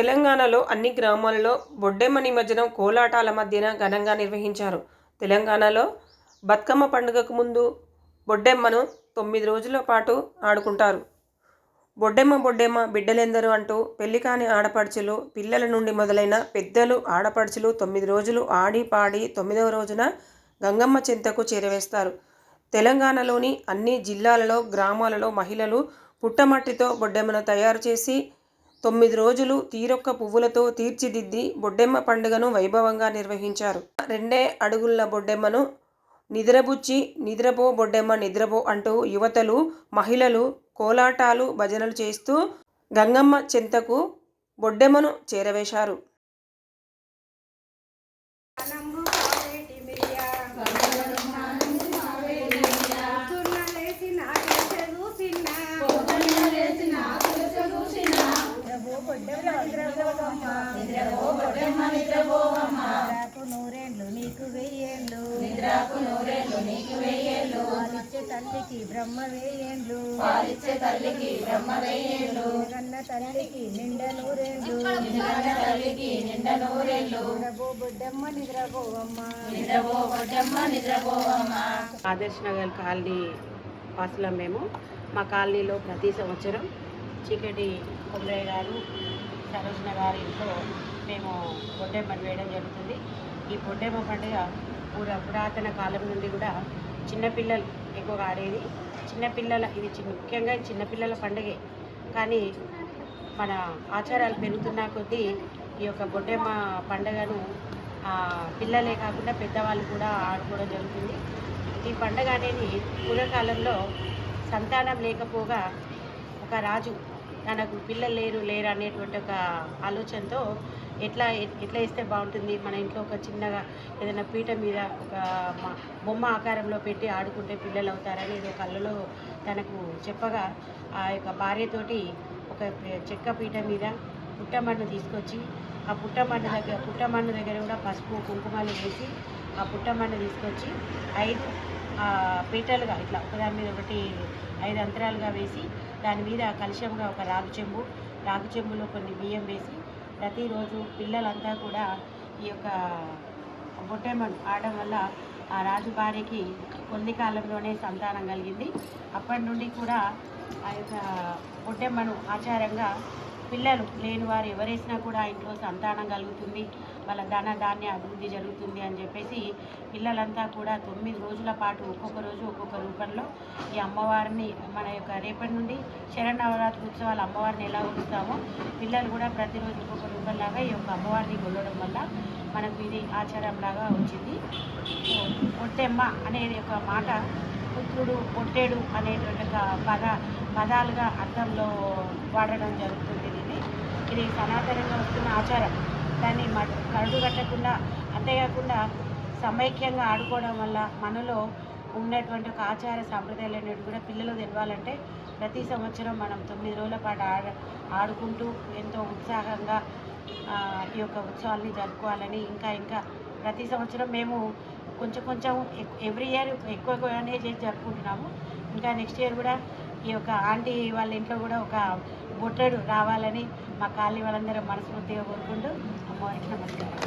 తెలంగాణలో అన్ని గ్రామాలలో బొడ్డెమ్మ నిమజ్జనం కోలాటాల మధ్యన ఘనంగా నిర్వహించారు. తెలంగాణలో బతుకమ్మ పండుగకు ముందు బొడ్డెమ్మను తొమ్మిది రోజుల పాటు ఆడుకుంటారు. బొడ్డెమ్మ బొడ్డెమ్మ బిడ్డలెందరూ అంటూ పెళ్ళి కాని ఆడపడుచులు పిల్లల నుండి మొదలైన పెద్దలు ఆడపడుచులు తొమ్మిది రోజులు ఆడి పాడి తొమ్మిదవ రోజున గంగమ్మ చింతకు చేరవేస్తారు. తెలంగాణలోని అన్ని జిల్లాలలో గ్రామాలలో మహిళలు పుట్టమట్టితో బొడ్డెమ్మను తయారు చేసి తొమ్మిది రోజులు తీరొక్క పువ్వులతో తీర్చిదిద్ది బొడ్డెమ్మ పండుగను వైభవంగా నిర్వహించారు. రెండే అడుగుల బొడ్డెమ్మను నిద్రబుచ్చి నిద్రపో బొడ్డెమ్మ నిద్రపో అంటూ యువతలు మహిళలు కోలాటాలు భజనలు చేస్తూ గంగమ్మ చెంతకు బొడ్డెమ్మను చేరవేశారు. నిద్రకు నూరేండ్లు నీకు పాలిచ్చే తల్లికి బ్రహ్మ పాలిచ్చే తల్లికి బ్రహ్మ వెయ్యేండ్లు కన్న తల్లికి నిండ తల్లికి నిండ బొడ్డెమ్మ నిద్రపోవమ్మ. ఆదర్శ్ నగర్ కాలనీ వాసులం మేము. మా కాలనీలో ప్రతి సంవత్సరం చీకటి కొమరయ్య గారు సరోజన గారి ఇంట్లో మేము బొడ్డెమ్మను వేయడం జరుగుతుంది. ఈ బొడ్డెమ్మ పండుగ పుర పురాతన కాలం నుండి కూడా చిన్నపిల్లలు ఎక్కువగా ఆడేది. చిన్నపిల్లల ఇది చిన్న ముఖ్యంగా చిన్నపిల్లల పండుగే. కానీ మన ఆచారాలు పెరుగుతున్న కొద్దీ ఈ యొక్క బొడ్డెమ్మ పండుగను ఆ, పిల్లలే కాకుండా పెద్దవాళ్ళు కూడా ఆడుకోవడం జరుగుతుంది. ఈ పండుగ అనేది పూర్వకాలంలో సంతానం లేకపోగా ఒక రాజు తనకు పిల్లలు లేరు లేరు అనేటువంటి ఒక ఆలోచనతో ఎట్లా ఎట్లా ఇస్తే బాగుంటుంది? మన ఇంట్లో ఒక చిన్నగా ఏదైనా పీట మీద ఒక బొమ్మ ఆకారంలో పెట్టి ఆడుకుంటే పిల్లలు అవుతారని ఇది కళ్ళలో తనకు చెప్పగా ఆ యొక్క భార్యతోటి ఒక చెక్క పీట మీద పుట్టమన్ను తీసుకొచ్చి ఆ పుట్టమన్ను దగ్గర పుట్టమన్ను దగ్గర కూడా పసుపు కుంకుమలు వేసి ఆ పుట్టమన్ను తీసుకొచ్చి ఐదు ఆ, పీటలుగా ఇట్లా ఒకదాని మీద ఒకటి ఐదు అంతరాలుగా వేసి దాని మీద కలుషంగా ఒక రాగు చెంబు రాగు చెంబులో కొన్ని బియ్యం వేసి ప్రతిరోజు పిల్లలంతా కూడా ఈ యొక్క బొట్టెమ్మను ఆడడం వల్ల ఆ రాజు భార్యకి కొన్ని కాలంలోనే సంతానం కలిగింది. అప్పటి నుండి కూడా ఆ యొక్క బొట్టెమ్మను ఆచారంగా పిల్లలు లేని వారు ఎవరేసినా కూడా ఆ ఇంట్లో సంతానం కలుగుతుంది. వాళ్ళ ధన ధాన్య అభివృద్ధి జరుగుతుంది అని చెప్పేసి పిల్లలంతా కూడా తొమ్మిది రోజుల పాటు ఒక్కొక్క రోజు ఒక్కొక్క రూపంలో ఈ అమ్మవారిని మన యొక్క రేపటి నుండి శరణవరాత్రి ఉత్సవాలు అమ్మవారిని ఎలా ఉంచుతామో పిల్లలు కూడా ప్రతిరోజు ఒక్కొక్క రూపంలాగా ఈ యొక్క అమ్మవారిని కొల్లడం వల్ల మనకు ఇది ఆచారంలాగా వచ్చింది. పొట్టెమ్మ అనేది ఒక మాట పుత్రుడు పొట్టేడు అనేటువంటి ఒక పద పదాలుగా అర్థంలో వాడడం జరుగుతుంది. ఇది సనాతనంగా వస్తున్న ఆచారం. దాన్ని మ- కరుడు కట్టకుండా అంతేకాకుండా సమైక్యంగా ఆడుకోవడం వల్ల మనలో ఉన్నటువంటి ఒక ఆచార సాంప్రదాయాలు అనేవి కూడా పిల్లలు తెలవాలంటే ప్రతి సంవత్సరం మనం తొమ్మిది రోజుల పాటు ఆడ ఆడుకుంటూ ఎంతో ఉత్సాహంగా ఈ యొక్క ఉత్సవాల్ని జరుపుకోవాలని ఇంకా ఇంకా ప్రతి సంవత్సరం మేము కొంచెం కొంచెం ఎవ్రీ ఇయర్ ఎక్కువగానే చేసి జరుపుకుంటున్నాము. ఇంకా నెక్స్ట్ ఇయర్ కూడా ఈ యొక్క ఆంటీ వాళ్ళ ఇంట్లో కూడా ఒక బుట్టడు రావాలని మా కాలనీ వాళ్ళందరూ మనస్ఫూర్తిగా కోరుకుంటూ అమ్మవారికి నమస్కారం.